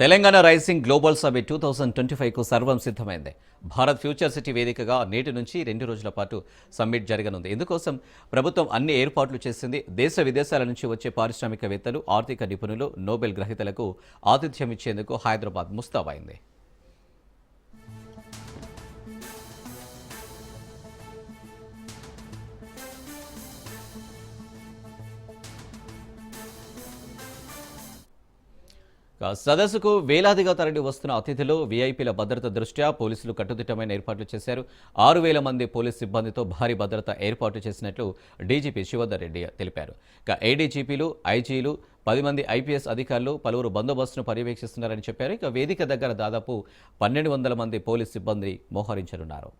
Telangana rising global summit two thousand twenty ఫైవ్కు సర్వం సిద్ధమైంది. Bharat future city వేదికగా నేటి నుంచి రెండు రోజుల పాటు సమ్మిట్ జరగనుంది. ఇందుకోసం ప్రభుత్వం అన్ని ఏర్పాట్లు చేసింది. దేశ విదేశాల నుంచి వచ్చే పారిశ్రామికవేత్తలు ఆర్థిక నిపుణులు నోబెల్ గ్రహీతలకు ఆతిథ్యం ఇచ్చేందుకు హైదరాబాద్ ముస్తాబైంది సదస్సుకు వేలాదిగా తరలి వస్తున్న అతిథులు వీఐపీల భద్రత దృష్ట్యా పోలీసులు కట్టుదిట్టమైన ఏర్పాట్లు చేశారు. ఆరు వేల మంది పోలీస్ సిబ్బందితో భారీ భద్రత ఏర్పాటు చేసినట్లు డీజీపీ శివధర్ రెడ్డి తెలిపారు. ఇక ఏడీజీపీలు ఐజీలు పది మంది ఐపీఎస్ అధికారులు పలువురు బందోబస్తును పర్యవేక్షిస్తున్నారని చెప్పారు. ఇక వేదిక దగ్గర దాదాపు పన్నెండు వందల మంది పోలీస్ సిబ్బంది మోహరించనున్నారు.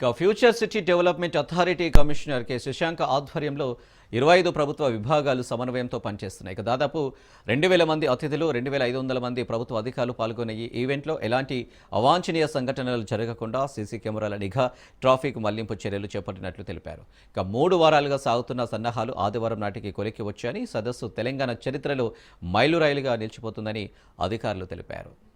ఇక future city development authority commissioner K. Shashank ఆధ్వర్యంలో ఇరవై ఐదు ప్రభుత్వ విభాగాలు సమన్వయంతో పనిచేస్తున్నాయి. ఇక దాదాపు రెండు వేల మంది అతిథులు రెండు వేల ఐదు వందల మంది ప్రభుత్వ అధికారులు పాల్గొనే ఈ ఈవెంట్లో ఎలాంటి అవాంఛనీయ సంఘటనలు జరగకుండా సీసీ కెమెరాల నిఘా ట్రాఫిక్ మళ్ళింపు చర్యలు చేపట్టినట్లు తెలిపారు. ఇక మూడు వారాలుగా సాగుతున్న సన్నాహాలు ఆదివారం నాటికి కొలిక్కి వచ్చాయని సదస్సు తెలంగాణ చరిత్రలో మైలురాయిలుగా నిలిచిపోతుందని అధికారులు తెలిపారు.